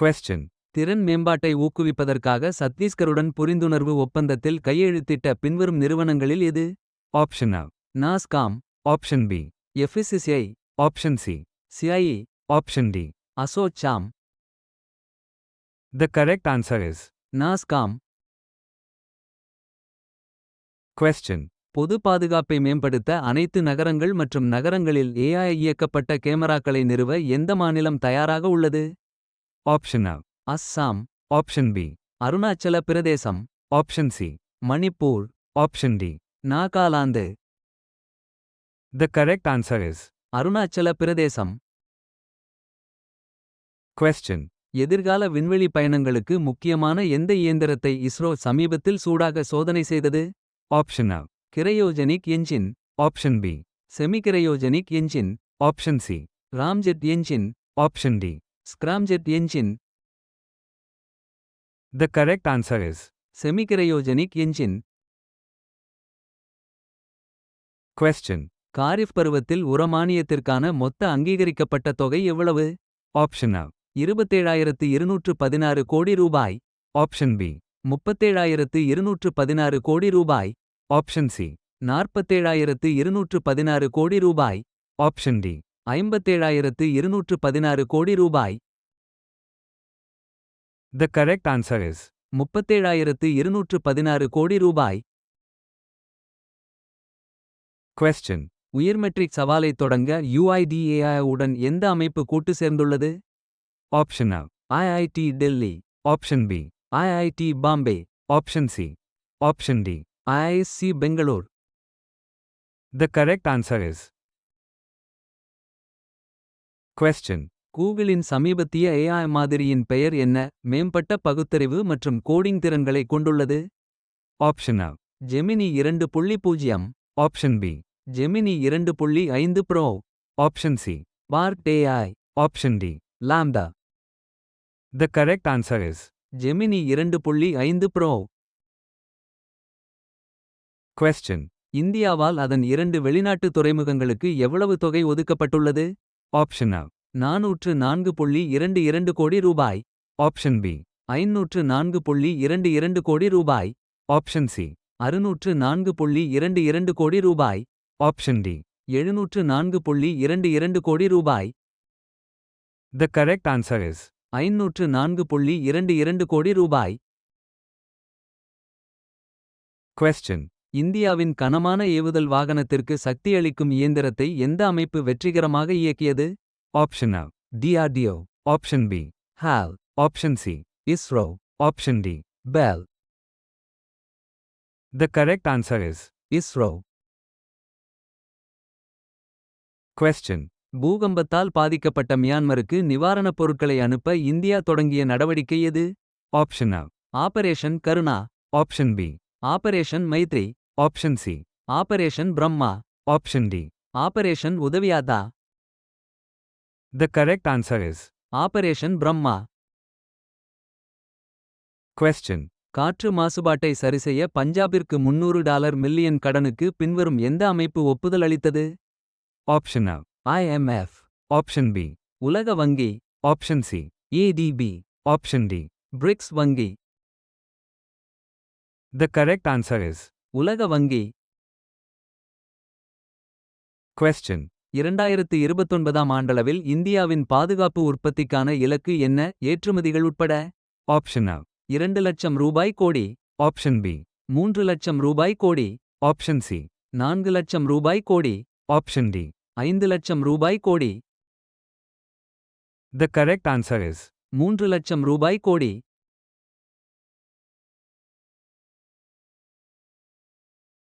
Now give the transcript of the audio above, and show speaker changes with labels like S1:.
S1: Question
S2: திறன் மேம்பாட்டை ஊக்குவிப்பதற்காக சத்தீஸ்கருடன் புரிந்துணர்வு ஒப்பந்தத்தில் கையெழுத்திட்ட பின்வரும் நிறுவனங்களில் எது?
S1: Option A
S2: Nasscom
S1: option B
S2: FSCI
S1: option C
S2: CIE
S1: option D
S2: ASSOCHAM
S1: the correct answer is
S2: Nasscom
S1: question
S2: பொது பாதுகாப்பை மேம்படுத்த அனைத்து நகரங்கள் மற்றும் நகரங்களில் ஏஐ இயக்கப்பட்ட கேமராக்களை நிறுவ எந்த மாநிலம் தயாராக உள்ளது?
S1: Option A.
S2: Assam
S1: Option B.
S2: Arunachal Pradesh
S1: Option C.
S2: Manipur
S1: Option D.
S2: Nagaland
S1: The correct answer is.
S2: Arunachal Pradesh
S1: Question.
S2: எதிர்கால விண்வெளி பயணங்களுக்கு முக்கியமான எந்த இயந்திரத்தை இஸ்ரோ சமீபத்தில் சூடாக சோதனை செய்தது
S1: Option A.
S2: Cryogenic engine
S1: Option B.
S2: Semicryogenic engine
S1: Option C.
S2: Ramjet engine
S1: Option D.
S2: Scramjet engine
S1: The correct answer is.
S2: Semicryogenic engine
S1: Question.
S2: Kharif பருவத்தில் உரமானியத்திற்கான மொத்த அங்கீகரிக்கப்பட்ட தொகை எவ்வளவு
S1: A.
S2: இருபத்தேழாயிரத்து இருநூற்று பதினாறு கோடி ரூபாய்
S1: Option B.
S2: முப்பத்தேழாயிரத்து இருநூற்று பதினாறு கோடி ரூபாய்
S1: Option C.
S2: நாற்பத்தேழாயிரத்து இருநூற்று பதினாறு கோடி ரூபாய்
S1: Option D.
S2: ஐம்பத்தேழாயிரத்து இருநூற்று பதினாறு கோடி ரூபாய்
S1: The correct answer is.
S2: முப்பத்தேழாயிரத்து இருநூற்று பதினாறு கோடி ரூபாய்
S1: Question.
S2: உயர்மெட்ரிக் சவாலைத் தொடங்க UIDAI உடன் எந்த அமைப்பு கூட்டு சேர்ந்துள்ளது
S1: Option A.
S2: IIT Delhi
S1: Option B.
S2: IIT Bombay
S1: Option C. Option D.
S2: IIC Bangalore
S1: The correct answer is. Question.
S2: கூகுளின் சமீபத்திய ஏஐ மாதிரியின் பெயர் என்ன? மேம்பட்ட பகுத்தறிவு மற்றும் கோடிங் திறன்களை கொண்டுள்ளது?
S1: Option A.
S2: ஜெமினி இரண்டு புள்ளி பூஜ்ஜியம்.
S1: ஆப்ஷன் பி
S2: ஜெமினி இரண்டு புள்ளி ஐந்து pro
S1: option C
S2: Bard AI
S1: option D
S2: LaMDA
S1: the correct answer is
S2: Gemini இரண்டு புள்ளி ஐந்து ப்ரோ
S1: கொஸ்டின்
S2: இந்தியாவால் அதன் இரண்டு வெளிநாட்டு துறைமுகங்களுக்கு எவ்வளவு தொகை ஒதுக்கப்பட்டுள்ளது?
S1: ஆப்ஷன்
S2: நாநூற்று நான்கு புள்ளி இரண்டு இரண்டு கோடி ரூபாய்.
S1: ஆப்ஷன் பி
S2: ஐநூற்று நான்கு புள்ளி இரண்டு இரண்டு கோடி ரூபாய்.
S1: ஆப்ஷன் சி
S2: அறுநூற்று நான்கு புள்ளி இரண்டு இரண்டு கோடி ரூபாய்.
S1: ஆப்ஷன் டி
S2: எழுநூற்று நான்கு புள்ளி இரண்டு இரண்டு கோடி ரூபாய்.
S1: த கரெக்ட் ஆன்சர் இஸ்
S2: ஐநூற்று நான்கு புள்ளி இரண்டு இரண்டு கோடி ரூபாய்.
S1: கொஸ்டின்
S2: இந்தியாவின் கனமான ஏவுதல் வாகனத்திற்கு சக்தியளிக்கும் இயந்திரத்தை எந்த அமைப்பு வெற்றிகரமாக இயக்கியது
S1: Option A.
S2: DRDO
S1: Option B.
S2: HAL
S1: Option C.
S2: ISRO
S1: Option D.
S2: BEL
S1: The correct answer is.
S2: ISRO
S1: Question.
S2: பூகம்பத்தால் பாதிக்கப்பட்ட மியான்மருக்கு நிவாரணப் பொருட்களை அனுப்ப இந்தியா தொடங்கிய நடவடிக்கை எது
S1: Option A.
S2: Operation Karuna
S1: Option B.
S2: Operation Maitri
S1: option C
S2: operation Brahma
S1: option D
S2: operation உதவியாதா
S1: the correct answer is
S2: operation Brahma
S1: question
S2: காற்று மாசுபாட்டை சரிசெய்ய பஞ்சாபிற்கு முன்னூறு டாலர் மில்லியன் கடனுக்கு பின்வரும் எந்த அமைப்பு ஒப்புதல் அளித்தது?
S1: Option A.
S2: IMF
S1: option B
S2: உலக வங்கி.
S1: Option C
S2: ADB
S1: option D
S2: BRICS வங்கி.
S1: த கரெக்ட் ஆன்சர் இஸ்
S2: உலக வங்கி
S1: Question.
S2: இரண்டாயிரத்து இருபத்தொன்பதாம் ஆண்டளவில் இந்தியாவின் பாதுகாப்பு உற்பத்திக்கான இலக்கு என்ன ஏற்றுமதிகள் உட்பட
S1: Option A.
S2: இரண்டு லட்சம் ரூபாய் கோடி
S1: Option B.
S2: மூன்று லட்சம் ரூபாய் கோடி
S1: Option C.
S2: நான்கு லட்சம் ரூபாய் கோடி
S1: Option D.
S2: ஐந்து லட்சம் ரூபாய் கோடி
S1: The correct answer is.
S2: மூன்று லட்சம் ரூபாய் கோடி